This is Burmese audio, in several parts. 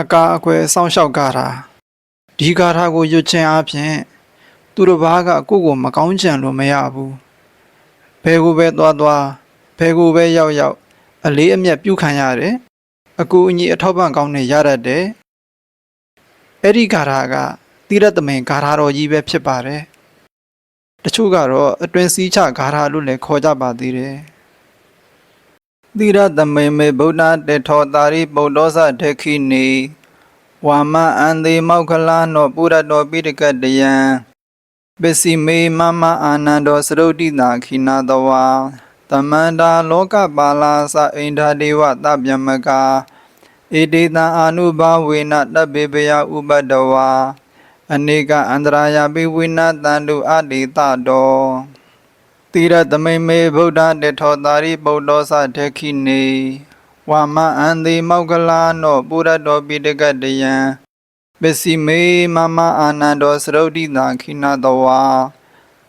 အကာအကွယ်စောင့်ရှောက်ကြတာဒီဂါထာကိုရွတ်ခြင်းအပြင်သူတစ်ပါးကကိုယ့်ကိုမကောင်းကြံလို့မရဘူးဘယ်ကိုပဲသွားသွားဘယ်ကိုပဲရောက်ရောက်အလေးအမြတ်ပြုခံရတယ်အကူအညီအထောက်ပံ့ကောင်းနေရတတ်တယ်အဲ့ဒီဂါထာကတိရတမင်ဂါထာတော်ကြီးပဲဖြစ်ပါတယ်တချို့ကတော့အတွင်စည်းချဂါထာလို့လည်းခေါ်ကြပါသေးတယ် သီရသမေမေဗုဒ္ဓတေထောတာရိပုတ္တောသဒခိနေဝါမအန္တိမောက္ခလာနောပုရတောပိတကတယံပစ္စည်းမေမမအာနန္ဒောသရုတ်တိတာခိနာတဝါတမန္တာလောကပါလာသအိန္ဒာဒေဝတဗျမကာဣတိတံအာနုဘဝေနတဗ္ဗေပယဥပတ္တဝါအနေကအန္တရာယပိဝိနတန္တုအတိတတော တိရသမိမေဗုဒ္ဓတေထောတာရိပုတ္တောသတေခိနေဝါမအန္တိမောက္ကလာနောပုရတောပိတကတယံပစ္စည်းမေမမအာနန္ဒောသရုတ်တိတာခိနာတဝါ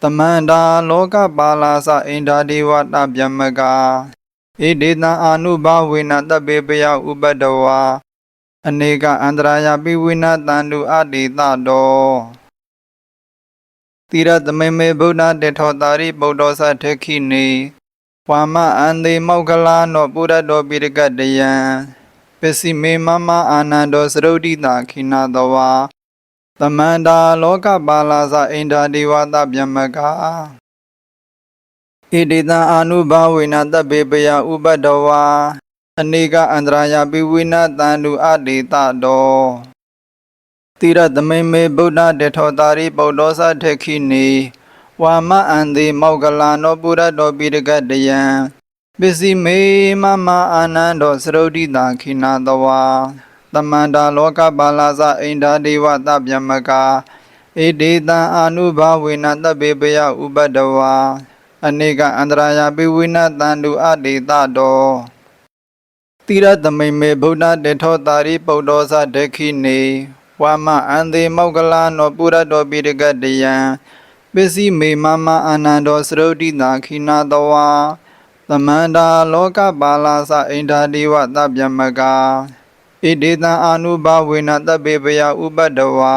တမန္တာလောကပါလာသအိန္ဒာဒေဝတဗျမကာဣဒေတံအာနုဘဝေနတဗ္ဗေပယဥပတ္တဝါအနေကအန္တရာယပိဝိနတန္တုအတိတတော တိရသမေမေဗုဒ္ဓတေထောတာရိပုတ္တောသထေခိနေဝါမအန္တိမောက္ခလာနောပုရတောပိရကတယံပစ္စည်းမေမမအာနန္ဒောသရုတ်တိတာခိနာတဝါသမန္တာလောကပါလာသအိန္ဒာဒေဝတဗျမကာဣတိတံအာနုဘဝေနတဗ္ဗေပယဥပတ္တဝါအနေကအန္တရာယပိဝိနတန္တုအတေတတော တိရသမိမေဗုဒ္ဓတေထောတာရိပုတ္တောသထေခိနေဝါမအန္တိမောက္ကလာနောပုရတောပိရကတယံပစ္စည်းမေမမအာနန္ဒောသရုတ်တိတာခိနာတဝါတမန္တာလောကပါလာသအိန္ဒာဒေဝတဗျမကာဣဒေတံအာနုဘဝေနတဗ္ဗေပယဥပတ္တဝါအနေကအန္တရာယပိဝိနတန္တုအတေတတောတိရသမိမေဗုဒ္ဓတေထောတာရိပုတ္တောသဒေခိနေ ဝါမအန္တိမောက္ကလာနောပုရတောပိရကတယံပစ္စည်းမေမမအာနန္ဒောသရုတ်တိတာခိနာတဝါသမန္တာလောကပါလာသအိန္ဒာဒေဝတဗျမကာဣဒေတံအာနုဘဝေနတဗ္ဗေပယဥပတ္တဝါ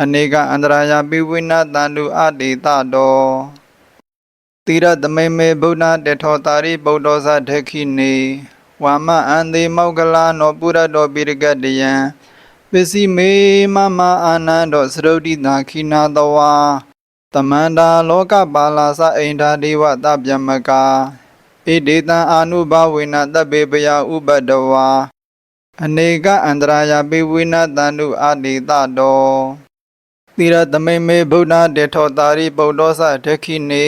အနေကအန္တရာယပိဝိနတန္တုအတေတတောတိရသမိမေဗုဒ္ဓတေထောတာရိပုတ္တောသဒေခိနေဝါမအန္တိမောက္ကလာနောပုရတောပိရကတယံ ပစ္စည်းမေမမအာနန္ဒောသရုတ်တိတာခိနာတဝါတမန္တာလောကပါလာသအိန္ဒာဒေဝတဗျမကာဣဒေတံအာနုဘဝေနတဗ္ဗေပယဥပတ္တဝါအနေကအန္တရာယပိဝိနတန္တုအတိတတောတိရသမိမေဗုဒ္ဓတေထောတာရိပုတ္တောသဒေခိနေ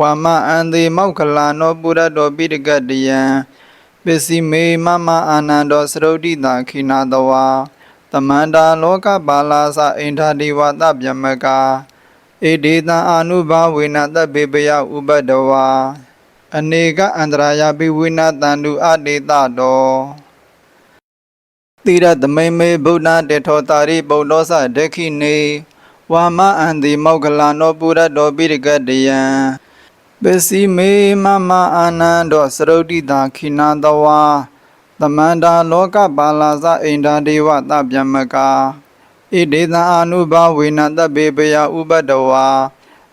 ဝါမအန္တိမောက္ခလာနောပုရတောပိရကတယံပစ္စည်းမေမမအာနန္ဒောသရုတ်တိတာခိနာတဝါ တမန္တာလောကပါလာသအိန္ဒာဒီဝတဗျမကာဣဒေတံအာနုဘဝေနတဗ္ဗေပယဥပတ္တဝါအနေကအန္တရာယပိဝိနတန္တုအတေတတောတိရသမိမေဗုဒ္ဓတေထောတာရိပုတ္တောသဒေခိနေဝါမအန္တိမောက္ခလာနောပုရတောပိရကတယံပစ္စည်းမေမမအာနန္ဒောသရုတ်တိတာခိနာတဝါ သမန္တာလောကပါလာသအိန္ဒာဒေဝတဗျမကာဣဒေသံအာနုဘဝေနတဗ္ဗေပယဥပတ္တဝါ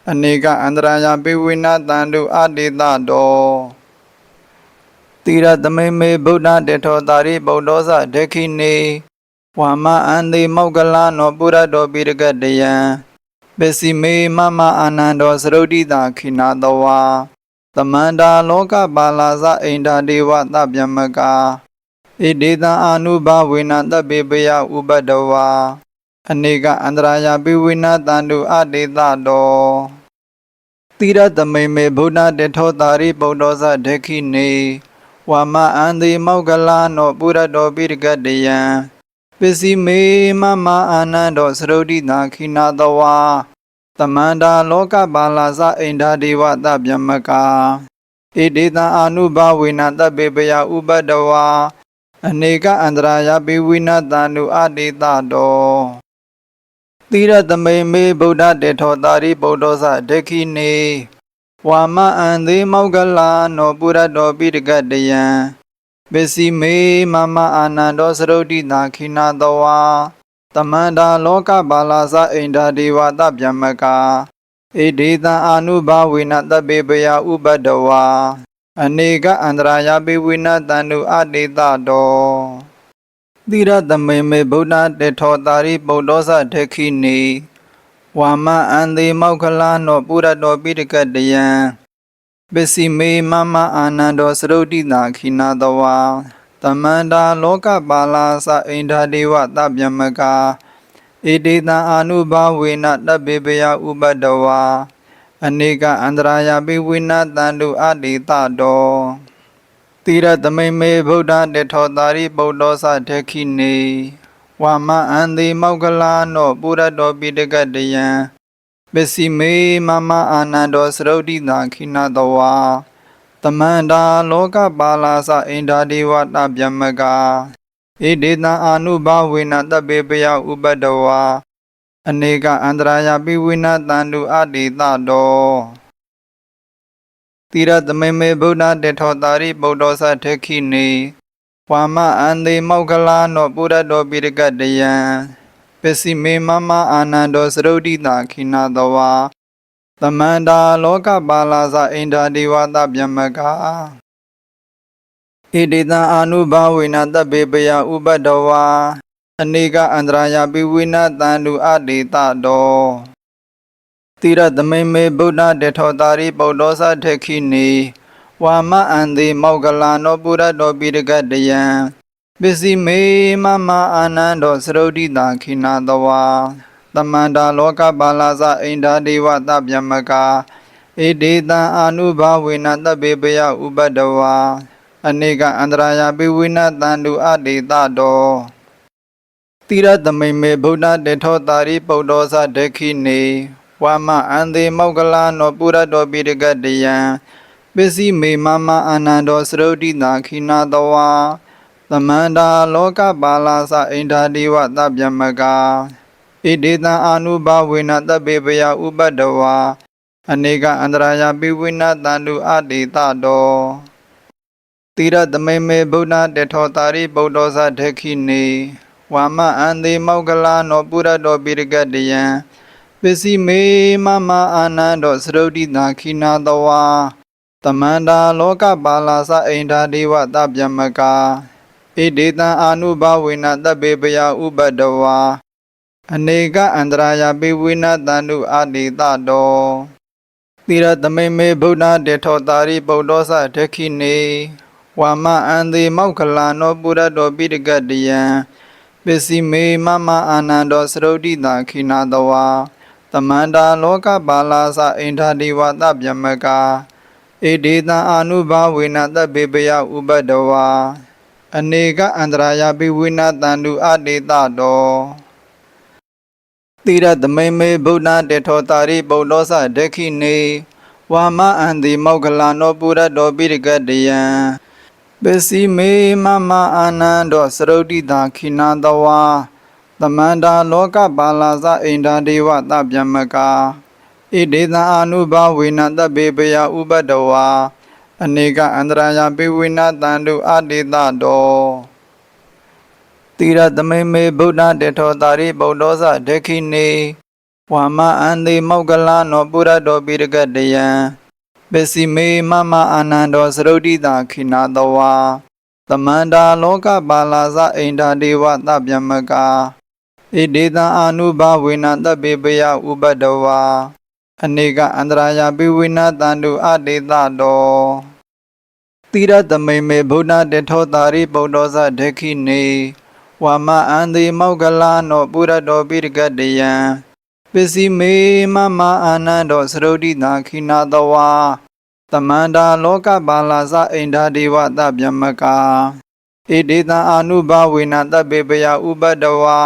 အနေကအန္တရာယပိဝိနတန္တုအတေတတောတိရသမိမေဗုဒ္ဓတေထောတာရိပုတ္တောသဒေခိနေဝါမအန္တိမောက္ကလာနောပုရတောပိရကတယံပစ္စည်းမေမမအာနန္ဒောသရုတ်တိတာခိနာတဝါတမန္တာလောကပါလာသအိန္ဒာဒေဝတဗျမကာ ဣဒေတံအာနုဘဝေနတဗ္ဗေပယဥပတ္တဝါအနေကအန္တရာယပိဝိနတန္တုအတေတတောတိရသမိမေဗုဒ္ဓတေထောတာရိပုတ္တောသဒေခိနေဝါမအန္တိမောက္ကလာနောပုရတောပိရကတယံပစ္စည်းမေမမအာနန္ဒောသရုတ်တိတာခိနာတဝါတမန္တာလောကပါလာသအိန္ဒာဒေဝတဗျမကာဣဒေတံအာနုဘဝေနတဗ္ဗေပယဥပတ္တဝါ အနေကအန္တရာယပိဝိနတန္တုအတေတတောတိရသမိမေဗုဒ္ဓတေထောတာရိပုတ္တောသဒေခိနေဝါမအန္တိမောက္ကလာနောပုရတောပိရကတယံပစ္စည်းမေမမအာနန္ဒောသရုတ်တိတာခိနာတဝါတမန္တာလောကပါလာသအိန္ဒာဒေဝတဗျမကာဣဒေတံအာနုဘဝေနတပေပယဥပတ္တဝါ အနေကအန္တရာယပိဝိနတန္တုအတေတတောသီရတမေမေဗုဒ္ဓတေထောတာရိပုဒ္ဒောသထေခိနေဝါမအန္တိမောက္ခလာနောပုရတောပိတကတယံပစ္စည်းမေမမအာနန္ဒောသရုတ်တိတာခိနာတဝါတမန္တာလောကပါလာသအိန္ဒာဒေဝတဗျမကာဣတိတံအာနုဘဝေနတပေပယဥပတ္တဝါ အနေကအန္တရာယပိဝိနတန္တုအတေတတောတိရသမိမေဗုဒ္ဓတေထောတာရိပုဒ္ဒောသထေခိနေဝါမအန္တိမောက္ခလာနောပုရတောပိတကတယံပစ္စည်းမေမမအာနန္ဒောသရုတ်တိတာခိနာတဝါတမန္တာလောကပါလာသအိန္ဒာဒေဝတဗျမကာဣဒေတံအာနုဘဝေနတပေပယဥပတ္တဝါ အနေကအန္တရာယပိဝိနတန္တုအတေတတောတိရသမေမေဗုဒ္ဓတေထောတာရိပုဒ္ဒောသထေခိနေဝါမအန္တိမောက္ခလာနောပုရတောပိရကတယံပစ္စည်းမေမမအာနန္ဒောသရုတ်တိတာခိနာတဝါတမန္တာလောကပါလာသအိန္ဒာဒေဝတဗျမကာဣတိတံအာနုဘဝေနတပေပယဥပတ္တဝါ အနေကအန္တရာယပိဝိနတန္တုအတေတတောတိရသမိမေဗုဒ္ဓတေထောတာရိပုဒ္ဒောသထေခိနေဝါမအန္တိမောက္ကလာနောပုရတောပိရကတယံပစ္စည်းမေမမအာနန္ဒောသရုတ်တိတာခိနာတဝါတမန္တာလောကပါလာသအိန္ဒာဒေဝတဗျမကာဣဒေတံအာနုဘဝေနတပေပယဥပတ္တဝါအနေကအန္တရာယပိဝိနတန္တုအတေတတော တိရသမိမေဗုဒ္ဓတေထောတာရိပုဒ္ဒောသဒေခိနေဝါမအန္တိမောက္ကလာနောပုရတောပိရကတယံပစ္စည်းမေမမအာနန္ဒောသရုတ်တိတာခိနာတဝါသမန္တာလောကပါလာသအိန္ဒာဒေဝတဗျမကာဣဒေတံအာနုဘဝေနတပေပယဥပတ္တဝါအနေကအန္တရာယပိဝိနတန္တုအတေတတောတိရသမိမေဗုဒ္ဓတေထောတာရိပုဒ္ဒောသဒေခိနေ ဝါမအန္တိမောက္ကလာနောပုရတောပိရကတယံပစ္စည်းမေမမအာနန္တောသရုတ်တိတာခိနာတဝါတမန္တာလောကပါလာသအိန္ဒာဒေဝတဗျမကာဣဒေတံအာနုဘဝေနတပေပယဥပတ္တဝါအနေကအန္တရာယပိဝိနတန္တုအတေတတောတိရသမိမေဗုဒ္ဓတေထောတာရိပုဒ္ဒောသဒေခိနေဝါမအန္တိမောက္ခလာနောပုရတောပိတကတယံ ပစ္စည်းမေမမအာနန္ဒောသရုတ်တိတာခိနာတဝါတမန္တာလောကပါလာသအိန္ဒာဒေဝတဗျမကာဣဒေတံအာနုဘဝေနတပေပယဥပတ္တဝါအနေကအန္တရာယပိဝိနတန္တုအတေတတောတိရသမိမေဗုဒ္ဓတေထောတာရိပုဒ္ဒောသဒေခိနေဝါမအန္တိမောက္ခလာနောပုရတောပိရကတယံ ပစ္စည်းမေမမအာနန္ဒောသရုတ်တိတာခိနာတဝါသမန္တာလောကပါလာသအိန္ဒာဒေဝတဗျမကာဣဒေသအာနုဘဝေနတပေပယဥပတ္တဝါအနေကအန္တရာယပိဝိနတန္တုအတေတတောတိရသမိမေဗုဒ္ဓတေထောတာရိပုဒ္ဒောသဒေခိနေဝါမအန္တိမောက္ကလာနောပုရတောပိရကတယံ ပစ္စည်းမေမမအာနန္ဒောသရုတ်တိတာခိနာတဝါတမန္တာလောကပါလာသအိန္ဒာဒေဝတဗျမကာဣဒေတံအာနုဘဝေနတပေပယဥပတ္တဝါအနေကအန္တရာယပိဝိနတန္တုအတေတတောတိရသမိမေဗုဒ္ဓတေထောတာရိပုဒ္ဒောသဒေခိနေဝါမအန္တိမောက္ကလာနောပုရတောပိရကတယံ ပစ္စည်းမေမမအာနန္ဒောသရုတ်တိတာခိနာတဝါတမန္တာလောကပါလာသအိန္ဒာဒေဝတဗျမကာဣဒေတံအာနုဘဝေနတပေပယဥပတ္တဝါ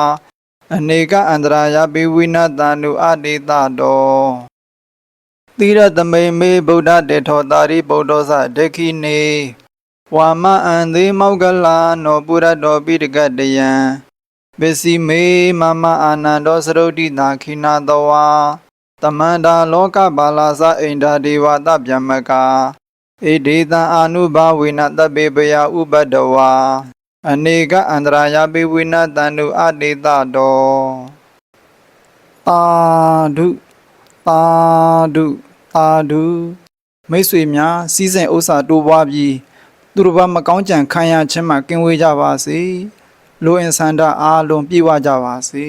အနေကအန္တရာယပိဝိနတန္တုအတေတတောတိရသမိမေဗုဒ္ဓတေထောတာရိပုဒ္ဒောသဒေခိနေဝါမအန္တိမောက္ကလာနောပုရတောပိတကတယံ ပစ္စည်းမေမမအာနန္ဒောသရုတ်တိတာခိနာတဝါတမန္တာလောကပါလာသအိန္ဒာဒေဝတဗျမကာဣဒေတံအာနုဘာဝေနတဗေပယဥပတဝါအနေကအန္တရာယပိဝိနတန္တုအတေတတောသာဓုသာဓုသာဓုမိတ်ဆွေများစီးစိမ်ဥစ္စာတိုးပွားပြီးသူတို့ဘာမကောင်းကြံခံရခြင်းမှကင်းဝေးကြပါစေ လိုအင်ဆန္ဒအားလုံးပြည့်ဝကြပါစေ